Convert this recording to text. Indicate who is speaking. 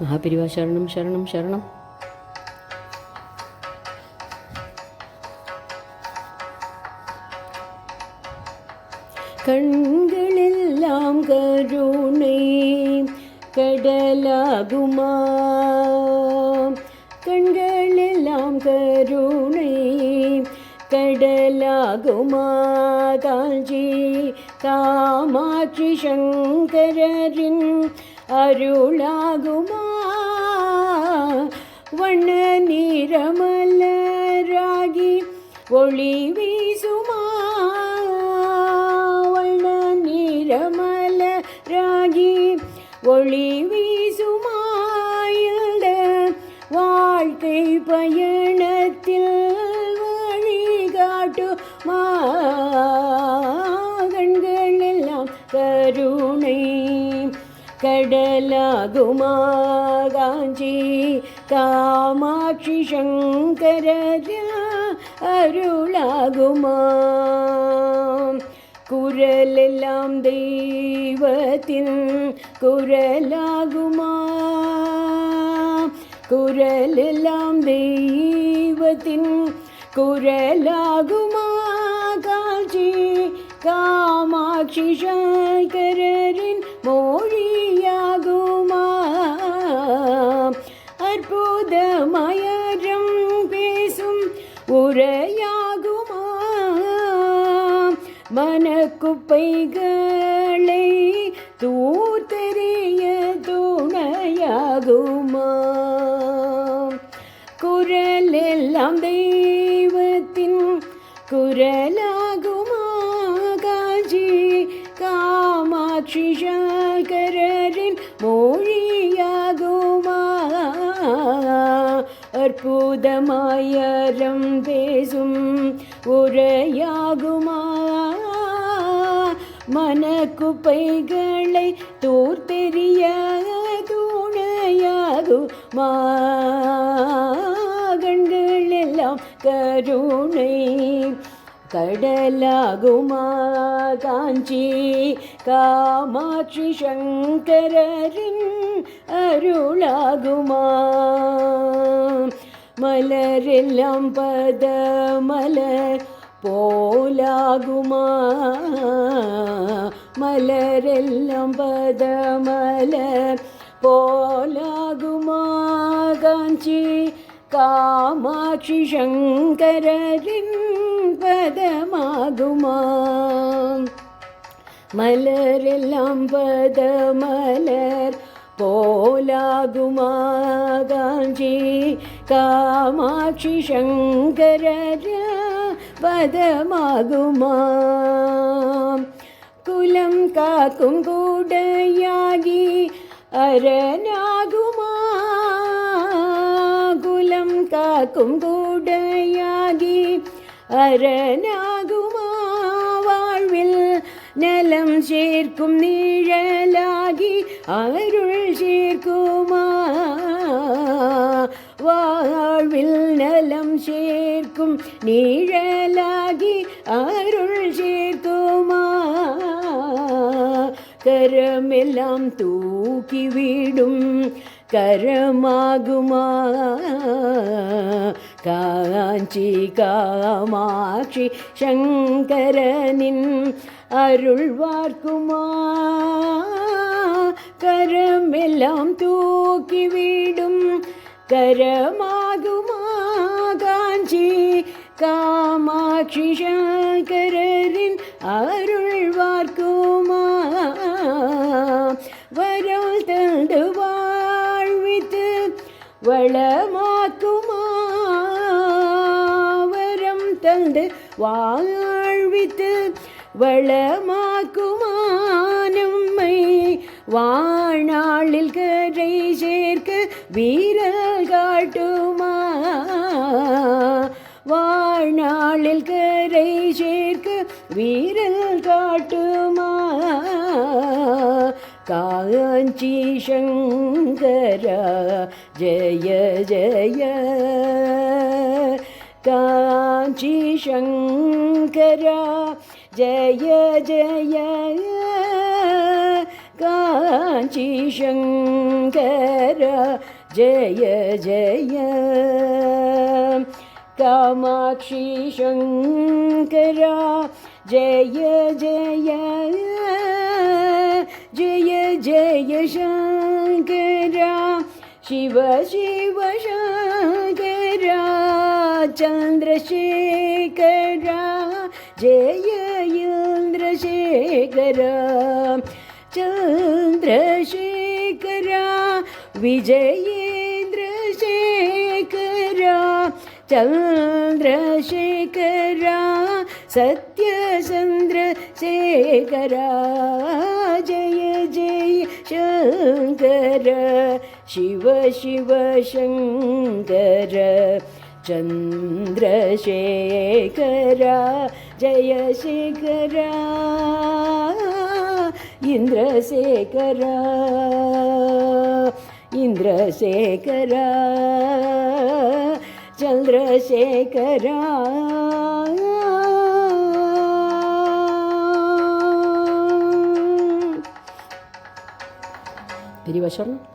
Speaker 1: മഹാപിരിവ ശരണം ശരണം. ശരണം കണ്ണുകളെല്ലാം കരുണേ കടലാകുമാണുകളെല്ലാം കണ്ണുകളെല്ലാം കരുണേ കടലാകുമാകാഞ്ചി കാമാക്ഷി ശങ്കരരിൻ அருளாகுமா? வண்ண நிறமலராகி ஒளி வீசுமா? வண்ண நிறமலராகி ஒளி வீசுமாயந்த வாழ்க்கை பயணத்தில் കടലാകുമാകാഞ്ചി കാമാക്ഷി ശങ്കര അരുളാകുമാരലെല്ലാം ദൈവത്തിൻ കുരലാകുമാ. ദൈവത്തിൻ കുരലാകുമാകാഞ്ചി കാമാക്ഷി ശങ്കര உரையாகுமா? மனக்குப்பைகளை தூத்தெறிய துணையாகுமா? குரல் எல்லாம் தெய்வத்தின் குரலாகுமா? காஞ்சி காமாட்சி அற்புதமாயரம் பேசும் உரையாகுமா? மனக்குப்பைகளை தூர்த்தெறிய துணையாகுமா? கண்கள் எல்லாம் கருணை கடலாகுமா? காஞ்சி காமாட்சி சங்கரின் அருளாகுமா? മലരെല്ലാം പദമലർ പോലാകുമ. മലരെല്ലാം പദമലർ പോലാകുമാ. കാഞ്ചി കാമാക്ഷി ശങ്കരരിൻ പദമാകുമാ. മലരെല്ലാം പദമലർ പോലാകുമാ. കാഞ്ചി കാമാക്ഷി ശങ്കര പദമാകുമാം കുലം കാക്കും കൂടയാകി അരനാകുമാ. കുലം കാക്കും കൂടയാകി അരനാകുമാവിൽ വാഴ്വിൽ നലം ചേർക്കും നീഴലാകി അരുൾ ചേർക്കുമാ. சேர்க்கும் நிழலாகி அருள் சேர்க்குமா கரமெல்லாம் தூக்கிவிடும் கரமாகுமா காஞ்சி காமாட்சி சங்கரனின் அருள் வார்க்குமா கரமெல்லாம் தூக்கிவிடும் கரமாகுமா காஞ்சி காமாட்சி சங்கரின் அருள் வார்க்குமா வரம் தந்து வாழ்வித்து வளமாக்குமா? வரம் தந்து வாழ்வித்து வளமாக்குமா? நம்மை வாழ்நாளில் கரை சேர்க்க வீரல் வீரல் காட்டுமா காஞ்சி சங்கரா ஜெய ஜெய காஞ்சி சங்கரா ஜெய ஜெய காஞ்சி சங்கரா ஜெய ஜெய कामाक्षी शङ्करा जय जय जय जय शङ्करा शिव शिव शङ्करा चन्द्रशेखरा जय इन्द्रशेखरा चन्द्रशेखरा विजयेन्द्रशेखरा चन्द्रशेखरा सत्यचन्द्रशेखरा जय जय शङ्कर शिव शिव शङ्कर चन्द्रशेखरा जय शेखरा इन्द्रशेखरा इन्द्रशेखरा ಚಂದ್ರಶೇಖರ பிரிவசன்